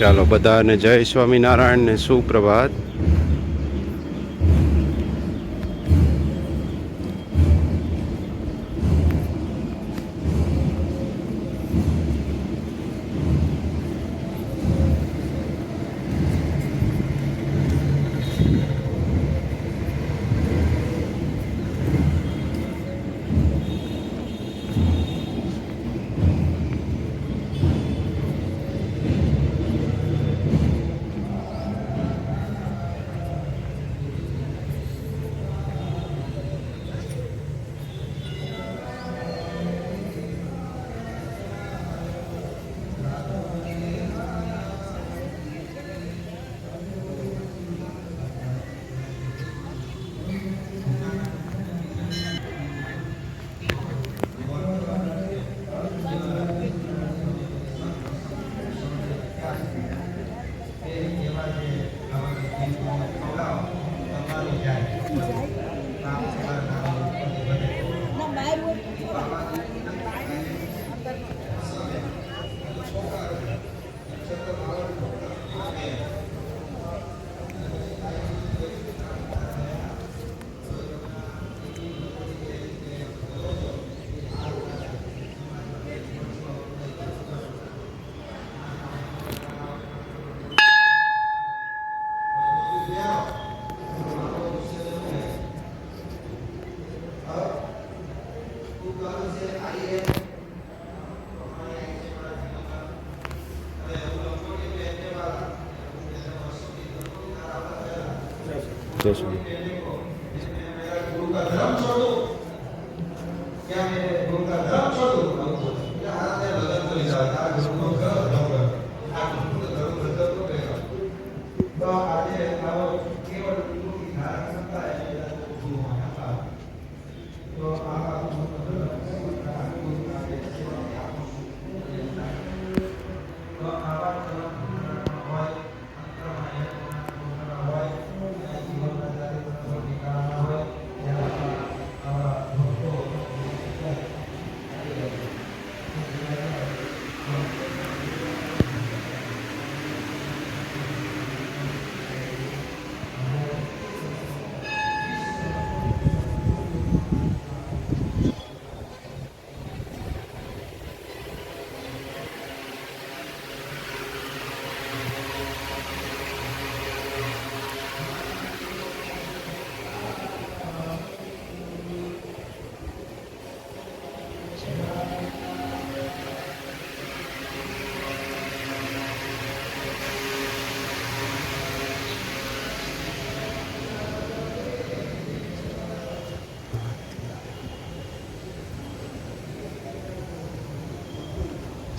ચાલો બધાને જય સ્વામિનારાયણ ને સુપ્રભાત. જય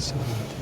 そうなんで